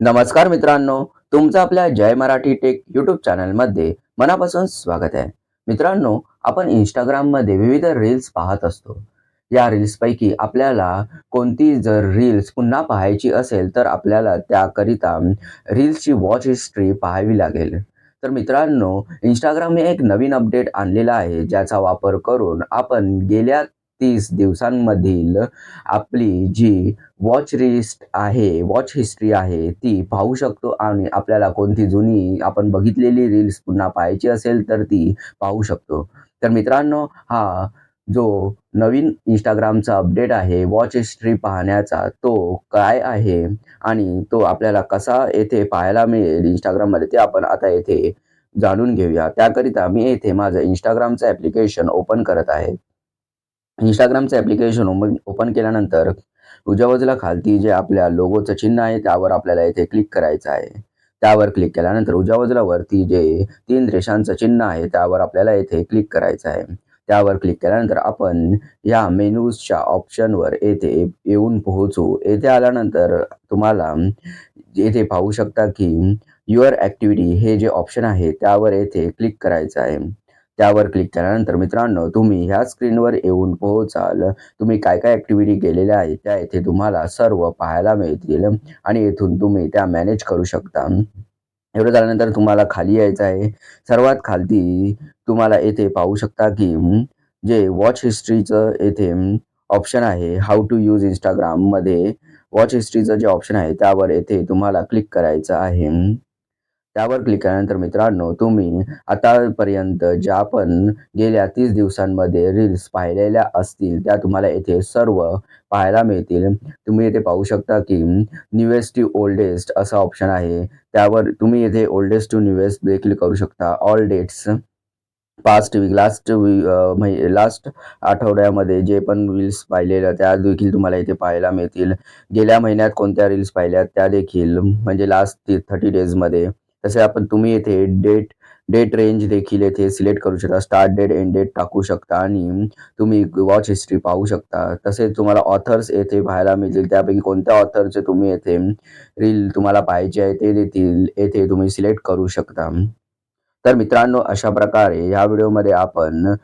नमस्कार मित्रांनो तुमचं आपल्या जय मराठी टेक यूट्यूब चॅनलमध्ये मनापासून स्वागत आहे. मित्रांनो आपण इंस्टाग्राममध्ये विविध रील्स पाहत असतो. या रील्सपैकी आपल्याला कोणती जर रील्स पुन्हा पाहायची असेल तर आपल्याला त्याकरिता रील्सची वॉच हिस्ट्री पाहावी लागेल. तर मित्रांनो इंस्टाग्रामने एक नवीन अपडेट आणलेला आहे ज्याचा वापर करून आपण गेल्या तीस दिवसांमधील आपली जी वॉच लिस्ट आहे वॉच हिस्ट्री आहे ती पाहू शकतो आणि आपल्याला कोणती जुनी आपण बघितलेली रील्स पुन्हा पाहायची असेल तर ती पाहू शकतो. तर मित्रांनो हा जो नवीन इंस्टाग्रामचा अपडेट आहे वॉच हिस्ट्री पाहण्याचा तो काय आहे आणि तो आपल्याला कसा येथे पाहायला मिळेल इंस्टाग्राममध्ये ते आपण आता येथे जाणून घेऊया. त्याकरिता मी येथे माझं इंस्टाग्रामचं ॲप्लिकेशन ओपन करत आहे. इंस्टाग्रामचं ॲप्लिकेशन ओपन ओपन केल्यानंतर उजव्या बाजूला खालती जे आपल्या लोगोचं चिन्ह आहे त्यावर आपल्याला इथे क्लिक करायचं आहे. त्यावर क्लिक केल्यानंतर उजव्या बाजूला वरती जे तीन रेषांचं चिन्ह आहे त्यावर आपल्याला इथे क्लिक करायचं आहे. त्यावर क्लिक केल्यानंतर आपण या मेनूजच्या ऑप्शनवर येथे येऊन पोहोचू. येथे आल्यानंतर तुम्हाला येथे पाहू शकता की युअर ॲक्टिव्हिटी हे जे ऑप्शन आहे त्यावर येथे क्लिक करायचं आहे. त्यावर क्लिक केल्यानंतर मित्रांनो तुम्ही ह्या स्क्रीनवर येऊन पोहोचाल. तुम्ही काय काय ॲक्टिव्हिटी केलेल्या आहेत त्या येथे तुम्हाला सर्व पाहायला मिळतील आणि इथून तुम्ही त्या मॅनेज करू शकता. एवढं झाल्यानंतर तुम्हाला खाली यायचं आहे. सर्वात खालती तुम्हाला येथे पाहू शकता की जे वॉच हिस्ट्रीचं येथे ऑप्शन आहे हाऊ टू यूज इंस्टाग्राममध्ये वॉच हिस्ट्रीचं जे ऑप्शन आहे त्यावर येथे तुम्हाला क्लिक करायचं आहे. त्यावर क्लिक केल्यानंतर मित्रांनो तुम्ही आतापर्यंत ज्या पण गेल्या तीस दिवसांमध्ये रील्स पाहिलेल्या असतील त्या तुम्हाला येथे सर्व पाहायला मिळतील. तुम्ही येथे पाहू शकता की न्यूएस्ट टू ओल्डेस्ट असा ऑप्शन आहे. त्यावर तुम्ही येथे ओल्डेस्ट टू न्यूएस्ट देखील करू शकता. All dates past week last we last आठवड्यामध्ये जे पण रील्स पाहिलेल्या त्या देखील तुम्हाला इथे पाहायला मिळतील. गेल्या महिन्यात कोणत्या रील्स पाहिल्यात त्या देखील म्हणजे लास्ट थर्टी डेजमध्ये तसे आपण तुम्ही येथे डेट डेट रेंज देखील येथे सिलेक्ट करू शकता. स्टार्ट डेट एंड डेट टाकू शकता आणि तुम्ही वॉच हिस्ट्री पाहू शकता. तसेच तुम्हाला ऑथर्स येथे पाहायला मिळतील. त्यापैकी कोणत्या ऑथरचे तुम्ही येथे रील तुम्हाला पाहायचे आहे ते देखील येथे तुम्ही सिलेक्ट करू शकता. तर मित्रांनो अशा प्रकारे ह्या व्हिडिओमध्ये आपण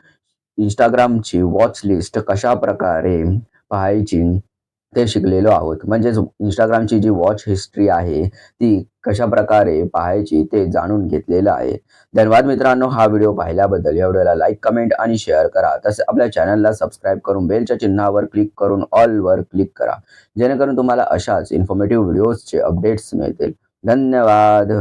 इंस्टाग्रामची वॉच लिस्ट कशा प्रकारे पाहायची ते शिकलेलो आहोत. म्हणजेच इंस्टाग्रामची जी वॉच हिस्ट्री आहे ती कशा प्रकारे पाहायची ते जाणून घेतलेलं आहे. धन्यवाद मित्रांनो हा व्हिडिओ पाहिल्याबद्दल. या व्हिडिओला लाईक कमेंट आणि शेअर करा. तसेच आपल्या चॅनलला सबस्क्राईब करून बेलच्या चिन्हावर क्लिक करून ऑलवर क्लिक करा. जेणेकरून तुम्हाला अशाच इन्फॉर्मेटिव्ह व्हिडिओजचे अपडेट्स मिळतील. धन्यवाद.